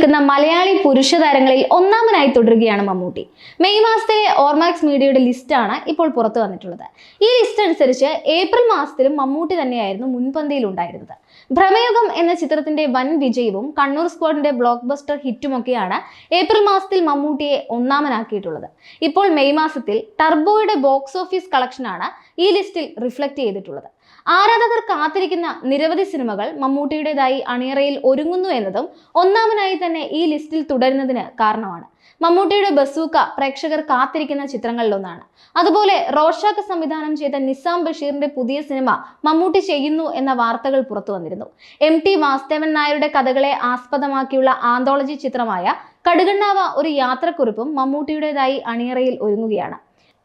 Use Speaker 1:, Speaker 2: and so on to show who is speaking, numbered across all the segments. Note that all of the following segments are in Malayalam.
Speaker 1: നിൽക്കുന്ന മലയാളി പുരുഷ താരങ്ങളിൽ ഒന്നാമനായി തുടരുകയാണ് മമ്മൂട്ടി. മെയ് മാസത്തിലെ ഓർമാക്സ് മീഡിയയുടെ ലിസ്റ്റാണ് ഇപ്പോൾ പുറത്തു വന്നിട്ടുള്ളത്. ഈ ലിസ്റ്റ് അനുസരിച്ച് ഏപ്രിൽ മാസത്തിലും മമ്മൂട്ടി തന്നെയായിരുന്നു മുൻപന്തിയിൽ ഉണ്ടായിരുന്നത്. ഭ്രമയുഗം എന്ന ചിത്രത്തിന്റെ വൻ വിജയവും കണ്ണൂർ സ്ക്വാഡിന്റെ ബ്ലോക്ക് ബസ്റ്റർ ഹിറ്റുമൊക്കെയാണ് ഏപ്രിൽ മാസത്തിൽ മമ്മൂട്ടിയെ ഒന്നാമനാക്കിയിട്ടുള്ളത്. ഇപ്പോൾ മെയ് മാസത്തിൽ ടർബോയുടെ ബോക്സ് ഓഫീസ് കളക്ഷനാണ് ഈ ലിസ്റ്റിൽ റിഫ്ലക്ട് ചെയ്തിട്ടുള്ളത്. ആരാധകർ കാത്തിരിക്കുന്ന നിരവധി സിനിമകൾ മമ്മൂട്ടിയുടേതായി അണിയറയിൽ ഒരുങ്ങുന്നു എന്നതും ഒന്നാമനായി തന്നെ ഈ ലിസ്റ്റിൽ തുടരുന്നതിന് കാരണമാണ്. മമ്മൂട്ടിയുടെ ബസൂക്ക പ്രേക്ഷകർ കാത്തിരിക്കുന്ന ചിത്രങ്ങളിലൊന്നാണ്. അതുപോലെ റോഷാക്ക് സംവിധാനം ചെയ്ത നിസാം ബഷീറിന്റെ പുതിയ സിനിമ മമ്മൂട്ടി ചെയ്യുന്നു എന്ന വാർത്തകൾ പുറത്തു വന്നിരുന്നു. എം ടി വാസ്തവൻ നായരുടെ കഥകളെ ആസ്പദമാക്കിയുള്ള ആന്തോളജി ചിത്രമായ കടുകണ്ണാവ ഒരു യാത്രക്കുറിപ്പും മമ്മൂട്ടിയുടേതായി അണിയറയിൽ ഒരുങ്ങുകയാണ്.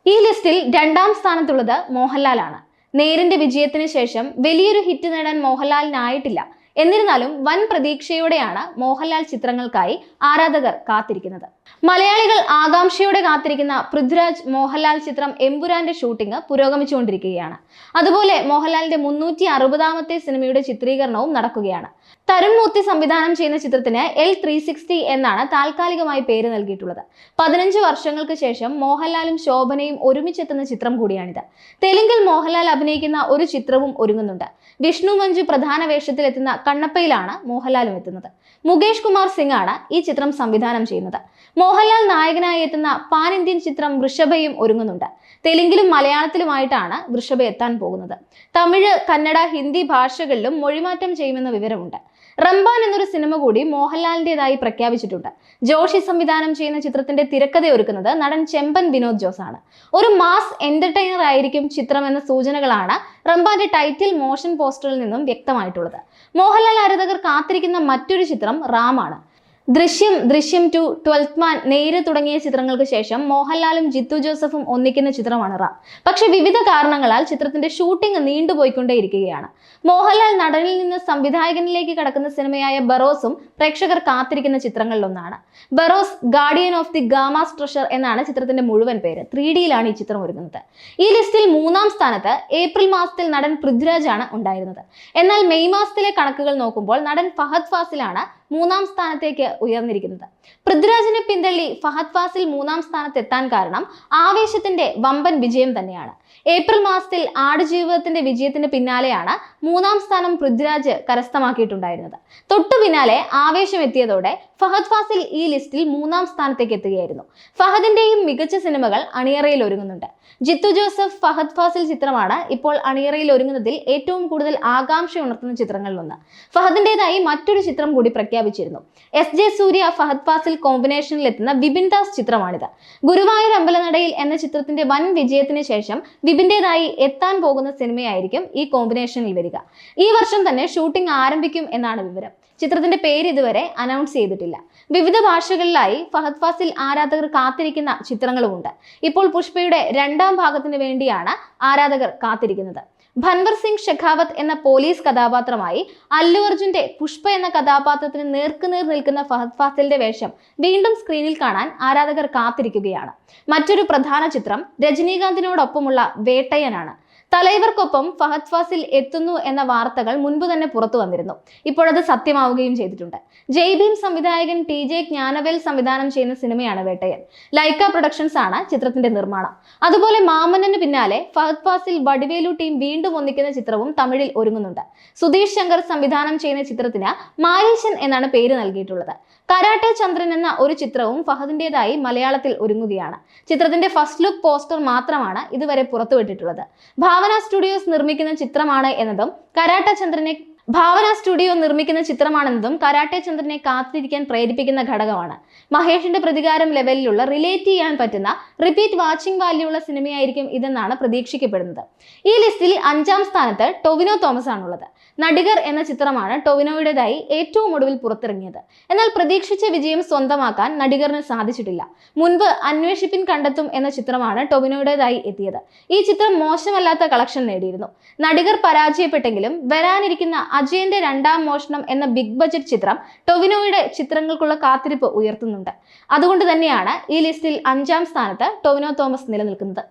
Speaker 1: ഈ ലിസ്റ്റിൽ രണ്ടാം സ്ഥാനത്തുള്ളത് മോഹൻലാലാണ്. നേരിന്റെ വിജയത്തിന് ശേഷം വലിയൊരു ഹിറ്റ് നേടാൻ മോഹൻലാലിനായിട്ടില്ല എന്നിരുന്നാലും വൻ പ്രതീക്ഷയോടെയാണ് മോഹൻലാൽ ചിത്രങ്ങൾക്കായി ആരാധകർ കാത്തിരിക്കുന്നത്. മലയാളികൾ ആകാംക്ഷയോടെ കാത്തിരിക്കുന്ന പൃഥ്വിരാജ് മോഹൻലാൽ ചിത്രം എമ്പുരാന്റെ ഷൂട്ടിംഗ് പുരോഗമിച്ചുകൊണ്ടിരിക്കുകയാണ്. അതുപോലെ മോഹൻലാലിന്റെ മുന്നൂറ്റി അറുപതാമത്തെ സിനിമയുടെ ചിത്രീകരണവും നടക്കുകയാണ്. തരുൺ മൂർത്തി സംവിധാനം ചെയ്യുന്ന ചിത്രത്തിന് എൽ ത്രീ സിക്സ്റ്റി എന്നാണ് താൽക്കാലികമായി പേര് നൽകിയിട്ടുള്ളത്. പതിനഞ്ച് വർഷങ്ങൾക്ക് ശേഷം മോഹൻലാലും ശോഭനയും ഒരുമിച്ചെത്തുന്ന ചിത്രം കൂടിയാണിത്. തെലുങ്കിൽ മോഹൻലാൽ അഭിനയിക്കുന്ന ഒരു ചിത്രവും ഒരുങ്ങുന്നുണ്ട്. വിഷ്ണു മഞ്ജു പ്രധാന വേഷത്തിലെത്തുന്ന കണ്ണപ്പയിലാണ് മോഹൻലാലും എത്തുന്നത്. മുകേഷ് കുമാർ സിംഗ് ആണ് ഈ ചിത്രം സംവിധാനം ചെയ്യുന്നത്. മോഹൻലാൽ നായകനായി എത്തുന്ന പാൻ ഇന്ത്യൻ ചിത്രം വൃഷഭയും ഒരുങ്ങുന്നുണ്ട്. തെലുങ്കിലും മലയാളത്തിലുമായിട്ടാണ് വൃഷഭ എത്താൻ പോകുന്നത്. തമിഴ് കന്നഡ ഹിന്ദി ഭാഷകളിലും മൊഴിമാറ്റം ചെയ്യുമെന്ന വിവരമുണ്ട്. റംബാൻ എന്നൊരു സിനിമ കൂടി മോഹൻലാലിന്റെതായി പ്രഖ്യാപിച്ചിട്ടുണ്ട്. ജോഷി സംവിധാനം ചെയ്യുന്ന ചിത്രത്തിന്റെ തിരക്കഥ ഒരുക്കുന്നത് നടൻ ചെമ്പൻ വിനോദ് ജോസ് ആണ്. ഒരു മാസ് എന്റർടൈനർ ആയിരിക്കും ചിത്രം എന്ന സൂചനകളാണ് റംബാന്റെ ടൈറ്റിൽ മോഷൻ പോസ്റ്ററിൽ നിന്നും വ്യക്തമായിട്ടുള്ളത്. മോഹൻലാൽ ആരാധകർ കാത്തിരിക്കുന്ന മറ്റൊരു ചിത്രം റാമാണ് ദൃശ്യം ദൃശ്യം ടു ട്വൽത്ത് മാൻ നേര് തുടങ്ങിയ ചിത്രങ്ങൾക്ക് ശേഷം മോഹൻലാലും ജിത്തു ജോസഫും ഒന്നിക്കുന്ന ചിത്രമാണ് റാം. പക്ഷെ വിവിധ കാരണങ്ങളാൽ ചിത്രത്തിന്റെ ഷൂട്ടിംഗ് നീണ്ടുപോയിക്കൊണ്ടേയിരിക്കുകയാണ്. മോഹൻലാൽ നടനിൽ നിന്ന് സംവിധായകനിലേക്ക് കടക്കുന്ന സിനിമയായ ബറോസും പ്രേക്ഷകർ കാത്തിരിക്കുന്ന ചിത്രങ്ങളിലൊന്നാണ്. Barroz guardian of the Gama's treasure എന്നാണ് ചിത്രത്തിന്റെ മുഴുവൻ പേര്. ത്രീ ഡിയിലാണ് ഈ ചിത്രം ഒരുങ്ങുന്നത്. ഈ ലിസ്റ്റിൽ മൂന്നാം സ്ഥാനത്ത് ഏപ്രിൽ മാസത്തിൽ നടൻ പൃഥ്വിരാജ് ആണ് ഉണ്ടായിരുന്നത്. എന്നാൽ മെയ് മാസത്തിലെ കണക്കുകൾ നോക്കുമ്പോൾ നടൻ ഫഹദ് ഫാസിലാണ് മൂന്നാം സ്ഥാനത്തേക്ക് ഉയർന്നിരിക്കുന്നത്. പൃഥ്വിരാജിനെ പിന്തള്ളി ഫഹദ് ഫാസിൽ മൂന്നാം സ്ഥാനത്ത് എത്താൻ കാരണം ആവേശത്തിന്റെ വമ്പൻ വിജയം തന്നെയാണ്. ഏപ്രിൽ മാസത്തിൽ ആടുജീവിതത്തിന്റെ വിജയത്തിന് പിന്നാലെയാണ് മൂന്നാം സ്ഥാനം പൃഥ്വിരാജ് കരസ്ഥമാക്കിയിട്ടുണ്ടായിരുന്നത്. തൊട്ടു പിന്നാലെ ആവേശം എത്തിയതോടെ ഫഹദ് ഫാസിൽ ഈ ലിസ്റ്റിൽ മൂന്നാം സ്ഥാനത്തേക്ക് എത്തുകയായിരുന്നു. ഫഹദിന്റെയും മികച്ച സിനിമകൾ അണിയറയിൽ ഒരുങ്ങുന്നുണ്ട്. ജിത്തു ജോസഫ് ഫഹദ് ഫാസിൽ ചിത്രമാണ് ഇപ്പോൾ അണിയറയിൽ ഒരുങ്ങുന്നതിൽ ഏറ്റവും കൂടുതൽ ആകാംക്ഷ ഉണർത്തുന്ന ചിത്രങ്ങളിലൊന്ന്. ഫഹദിന്റേതായി മറ്റൊരു ചിത്രം കൂടി പ്രഖ്യാപിച്ചിരുന്നു. എസ് ജെ സൂര്യ ഫഹദ് ഫാസിൽ കോമ്പിനേഷനിൽ എത്തുന്ന വിപിൻ ദാസ് ചിത്രമാണിത്. ഗുരുവായൂർ അമ്പലനടയിൽ എന്ന ചിത്രത്തിന്റെ വൻ വിജയത്തിന് ശേഷം ബിബിന്റെതായി എത്താൻ പോകുന്ന സിനിമയായിരിക്കും ഈ കോമ്പിനേഷനിൽ വരിക. ഈ വർഷം തന്നെ ഷൂട്ടിംഗ് ആരംഭിക്കും എന്നാണ് വിവരം. ചിത്രത്തിന്റെ പേര് ഇതുവരെ അനൗൺസ് ചെയ്തിട്ടില്ല. വിവിധ ഭാഷകളിലായി ഫഹദ് ഫാസിൽ ആരാധകർ കാത്തിരിക്കുന്ന ചിത്രങ്ങളുമുണ്ട്. ഇപ്പോൾ പുഷ്പയുടെ രണ്ടാം ഭാഗത്തിന് വേണ്ടിയാണ് ആരാധകർ കാത്തിരിക്കുന്നത്. ഭൻവർ സിംഗ് ഷെഖാവത്ത് എന്ന പോലീസ് കഥാപാത്രമായി അല്ലു അർജുന്റെ പുഷ്പ എന്ന കഥാപാത്രത്തിന് നേർക്കുനേർ നിൽക്കുന്ന ഫഹദ് ഫാസിലിന്റെ വേഷം വീണ്ടും സ്ക്രീനിൽ കാണാൻ ആരാധകർ കാത്തിരിക്കുകയാണ്. മറ്റൊരു പ്രധാന ചിത്രം രജനീകാന്തിനോടൊപ്പമുള്ള വേട്ടയനാണ്. തലൈവർക്കൊപ്പം ഫഹദ് ഫാസിൽ എത്തുന്നു എന്ന വാർത്തകൾ മുൻപ് തന്നെ പുറത്തു വന്നിരുന്നു. ഇപ്പോഴത് സത്യമാവുകയും ചെയ്തിട്ടുണ്ട്. ജയ് ഭീം സംവിധായകൻ ടി ജെ ജ്ഞാനവേൽ സംവിധാനം ചെയ്യുന്ന സിനിമയാണ് വേട്ടയൻ. ലൈക്ക പ്രൊഡക്ഷൻസ് ആണ് ചിത്രത്തിന്റെ നിർമ്മാണം. അതുപോലെ മാമനന് പിന്നാലെ ഫഹദ് ഫാസിൽ വടിവേലു ടീം വീണ്ടും ഒന്നിക്കുന്ന ചിത്രവും തമിഴിൽ ഒരുങ്ങുന്നുണ്ട്. സുധീഷ് ശങ്കർ സംവിധാനം ചെയ്യുന്ന ചിത്രത്തിന് മായേശൻ എന്നാണ് പേര് നൽകിയിട്ടുള്ളത്. കരാട്ടെ ചന്ദ്രൻ എന്ന ഒരു ചിത്രവും ഫഹദിന്റേതായി മലയാളത്തിൽ ഒരുങ്ങുകയാണ്. ചിത്രത്തിന്റെ ഫസ്റ്റ് ലുക്ക് പോസ്റ്റർ മാത്രമാണ് ഇതുവരെ പുറത്തുവിട്ടിട്ടുള്ളത്. ഭാവന സ്റ്റുഡിയോസ് നിർമ്മിക്കുന്ന ചിത്രമാണ് എന്നതും കരാട്ട ചന്ദ്രനെ ഭാവന സ്റ്റുഡിയോ നിർമ്മിക്കുന്ന ചിത്രമാണെന്നതും കരാട്ടെ ചന്ദ്രനെ കാത്തിരിക്കാൻ പ്രേരിപ്പിക്കുന്ന ഘടകമാണ്. മഹേഷിന്റെ പ്രതികാരം ലെവലിലുള്ള റിലേറ്റ് ചെയ്യാൻ പറ്റുന്ന റിപ്പീറ്റ് വാച്ചിങ് വാല്യൂ ഉള്ള സിനിമയായിരിക്കും ഇതെന്നാണ് പ്രതീക്ഷിക്കപ്പെടുന്നത്. ഈ ലിസ്റ്റിൽ അഞ്ചാം സ്ഥാനത്ത് ടൊവിനോ തോമസ് ആണുള്ളത് നടികർ എന്ന ചിത്രമാണ് ടൊവിനോയുടേതായി ഏറ്റവും ഒടുവിൽ പുറത്തിറങ്ങിയത്. എന്നാൽ പ്രതീക്ഷിച്ച വിജയം സ്വന്തമാക്കാൻ നടികറിന് സാധിച്ചിട്ടില്ല. മുൻപ് അന്വേഷിപ്പിൻ കണ്ടെത്തും എന്ന ചിത്രമാണ് ടൊവിനോയുടേതായി എത്തിയത്. ഈ ചിത്രം മോശമല്ലാത്ത കളക്ഷൻ നേടിയിരുന്നു. നടികർ പരാജയപ്പെട്ടെങ്കിലും വരാനിരിക്കുന്ന അജയന്റെ രണ്ടാം മോഷണം എന്ന ബിഗ് ബജറ്റ് ചിത്രം ടൊവിനോയുടെ ചിത്രങ്ങൾക്കുള്ള കാത്തിരിപ്പ് ഉയർത്തുന്നുണ്ട്. അതുകൊണ്ട് തന്നെയാണ് ഈ ലിസ്റ്റിൽ അഞ്ചാം സ്ഥാനത്ത് ടൊവിനോ തോമസ് നിലനിൽക്കുന്നത്.